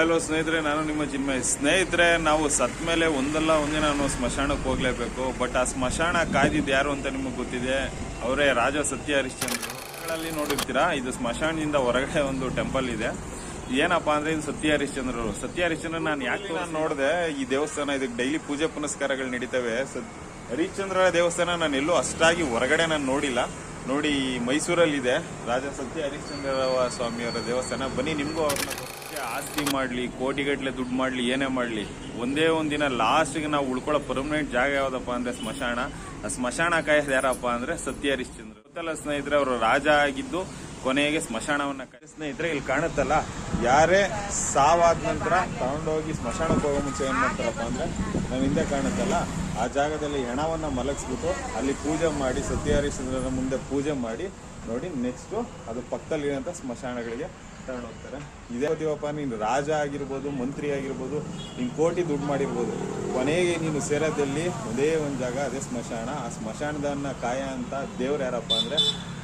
Hello ಸ್ನೇಹಿತರೆ, ನಾನು ನಿಮ್ಮ ಜಿಮ್ಮೆ ಸ್ನೇಹಿತರೆ, ನಾವು ಸತ್ ಮೇಲೆ ಒಂದಲ್ಲ ಒಂದಿನ ನಾವು ಸ್ಮಶಾನಕ್ಕೆ ಹೋಗ್ಲೇಬೇಕು. ಬಟ್ ಆ ಸ್ಮಶಾನ ಕಾಯ್ದಿದ್ದು ಯಾರು ಅಂತ ನಿಮಗೆ ಗೊತ್ತಿದೆ? ಅವರೇ ರಾಜ ಸತ್ಯ ಹರಿಶ್ಚಂದ್ರಗಳಲ್ಲಿ ನೋಡಿರ್ತೀರಾ, ಇದು ಸ್ಮಶಾನದಿಂದ ಹೊರಗಡೆ ಒಂದು ಟೆಂಪಲ್ ಇದೆ. ಏನಪ್ಪಾ ಅಂದ್ರೆ ಇದು ಸತ್ಯ ಹರಿಶ್ಚಂದ್ರರು ಸತ್ಯ ಹರಿಶ್ಚಂದ್ರ ನಾನು ಯಾಕೆ ನಾನು ನೋಡಿದೆ, ಈ ದೇವಸ್ಥಾನ ಇದಕ್ಕೆ ಡೈಲಿ ಪೂಜೆ ಪುನಸ್ಕಾರಗಳು ನಡೀತವೆ. ಸತ್- ಹರಿಶ್ಚಂದ್ರ ದೇವಸ್ಥಾನ ನಾನು ಎಲ್ಲೂ ಅಷ್ಟಾಗಿ ಹೊರಗಡೆ ನಾನು ನೋಡಿಲ್ಲ. ನೋಡಿ ಮೈಸೂರಲ್ಲಿದೆ. ರಾಜ ಸತ್ಯ ಹರಿಶ್ಚಂದ್ರ ಸ್ವಾಮಿಯವರ ದೇವಸ್ಥಾನ. ಬನ್ನಿ, ನಿಮಗೂ ಅವ್ರನ್ನ ಆಸ್ತಿ ಮಾಡಲಿ ಕೋಟಿಗಟ್ಟಲೆ ದುಡ್ಡು ಮಾಡಲಿ, ಏನೇ ಮಾಡಲಿ. ಒಂದೇ ಒಂದಿನ ಲಾಸ್ಟಿಗೆ ನಾವು ಉಳ್ಕೊಳ್ಳೋ ಪರ್ಮನೆಂಟ್ ಜಾಗ ಯಾವುದಪ್ಪ ಅಂದರೆ ಸ್ಮಶಾನ. ಆ ಸ್ಮಶಾನ ಕಾಯೋದು ಯಾರಪ್ಪ ಅಂದರೆ ಸತ್ಯ ಹರಿಶ್ಚಂದ್ರ. ಗೊತ್ತಲ್ಲ ಸ್ನೇಹಿತರೆ, ಅವರು ರಾಜ ಆಗಿದ್ದು ಕೊನೆಗೆ ಸ್ಮಶಾನವನ್ನ ಸ್ನೇಹಿತರೆ, ಇಲ್ಲಿ ಕಾಣುತ್ತಲ್ಲ, ಯಾರೇ ಸಾವಾದ ನಂತರ ತಗೊಂಡೋಗಿ ಸ್ಮಶಾನಕ್ಕೆ ಹೋಗೋ ಮುಂಚೆ ಏನ್ ಮಾಡ್ತಾರಪ್ಪ ಅಂದ್ರೆ ನಾವ್ ಹಿಂದೆ ಕಾಣುತ್ತಲ್ಲ, ಆ ಜಾಗದಲ್ಲಿ ಹೆಣವನ್ನ ಮಲಗಿಸ್ಬಿಟ್ಟು ಅಲ್ಲಿ ಪೂಜೆ ಮಾಡಿ ಸತ್ಯ ಹರಿಶ್ಚಂದ್ರನ ಮುಂದೆ ಪೂಜೆ ಮಾಡಿ, ನೋಡಿ ನೆಕ್ಸ್ಟ್ ಅದು ಪಕ್ಕದಲ್ಲಿರೋಂಥ ಸ್ಮಶಾನಗಳಿಗೆ ತಗೊಂಡು ಹೋಗ್ತಾರೆ. ಇದೇ ದೇವಪ್ಪ, ನೀನು ರಾಜ ಆಗಿರ್ಬೋದು, ಮಂತ್ರಿ ಆಗಿರ್ಬೋದು, ನೀನು ಕೋಟಿ ದುಡ್ಡು ಮಾಡಿರ್ಬೋದು. ಕೊನೆಗೆ ನೀನು ಸೇರೋದಲ್ಲಿ ಒಂದೇ ಒಂದು ಜಾಗ, ಅದೇ ಸ್ಮಶಾನ. ಆ ಸ್ಮಶಾನದನ್ನ ಕಾಯ ಅಂತ ದೇವ್ರು ಯಾರಪ್ಪ ಅಂದ್ರೆ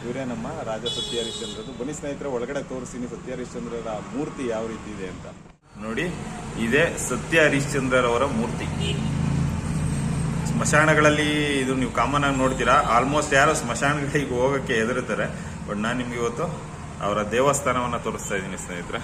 ಇವರೇ ನಮ್ಮ ರಾಜ ಸತ್ಯ ಹರಿಶ್ಚಂದ್ರದ್ದು ಬನ್ನಿ ಸ್ನೇಹಿತರೆ, ಒಳಗಡೆ ತೋರಿಸ್ತೀನಿ ಸತ್ಯ ಹರಿಶ್ಚಂದ್ರರ ಮೂರ್ತಿ ಯಾವ ರೀತಿ ಇದೆ ಅಂತ. ನೋಡಿ, ಇದೇ ಸತ್ಯ ಹರಿಶ್ಚಂದ್ರರವರ ಮೂರ್ತಿ. ಸ್ಮಶಾನಗಳಲ್ಲಿ ಇದು ನೀವು ಕಾಮನ್ ಆಗಿ ನೋಡ್ತೀರಾ. ಆಲ್ಮೋಸ್ಟ್ ಯಾರು ಸ್ಮಶಾನಗಳಿಗೆ ಹೋಗಕ್ಕೆ ಹೆದರುತ್ತಾರೆ. ಬಟ್ ನಾನು ನಿಮ್ಗೆ ಇವತ್ತು ಅವರ ದೇವಸ್ಥಾನವನ್ನು ತೋರಿಸ್ತಾ ಇದ್ದೀನಿ ಸ್ನೇಹಿತರೆ.